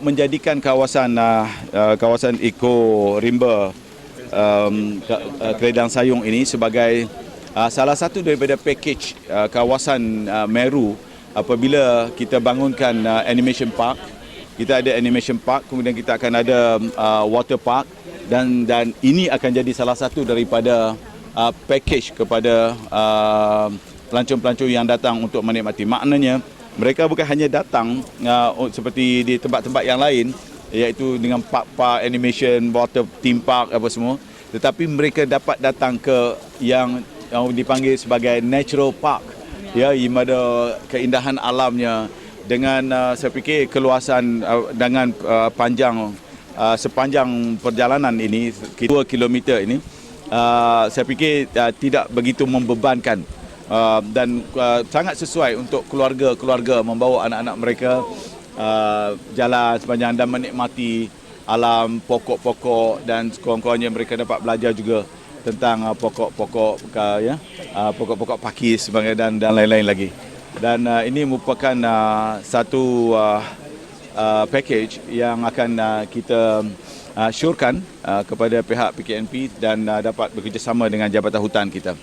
menjadikan kawasan uh, kawasan Eco Rimba um, Ke- uh, Keredang Sayung ini sebagai uh, salah satu daripada package uh, kawasan uh, Meru apabila kita bangunkan uh, animation park. Kita ada animation park kemudian kita akan ada uh, water park dan dan ini akan jadi salah satu daripada uh, package kepada uh, pelancong-pelancong yang datang untuk menikmati. Maknanya mereka bukan hanya datang uh, seperti di tempat-tempat yang lain iaitu dengan park-park animation water theme park apa semua. Tetapi mereka dapat datang ke yang yang dipanggil sebagai natural park. Ya di mana keindahan alamnya dengan uh, saya fikir keluasan uh, dengan uh, panjang uh, sepanjang perjalanan ini 2 km ini uh, saya fikir uh, tidak begitu membebankan uh, dan uh, sangat sesuai untuk keluarga-keluarga membawa anak-anak mereka uh, jalan sepanjang dan menikmati alam pokok-pokok dan sekurang-kurangnya mereka dapat belajar juga tentang uh, pokok-pokok uh, ya uh, pokok-pokok pakis dan dan lain-lain lagi dan uh, ini merupakan uh, satu uh, uh, package yang akan uh, kita uh, syorkan uh, kepada pihak PKNP dan uh, dapat bekerjasama dengan Jabatan Hutan kita.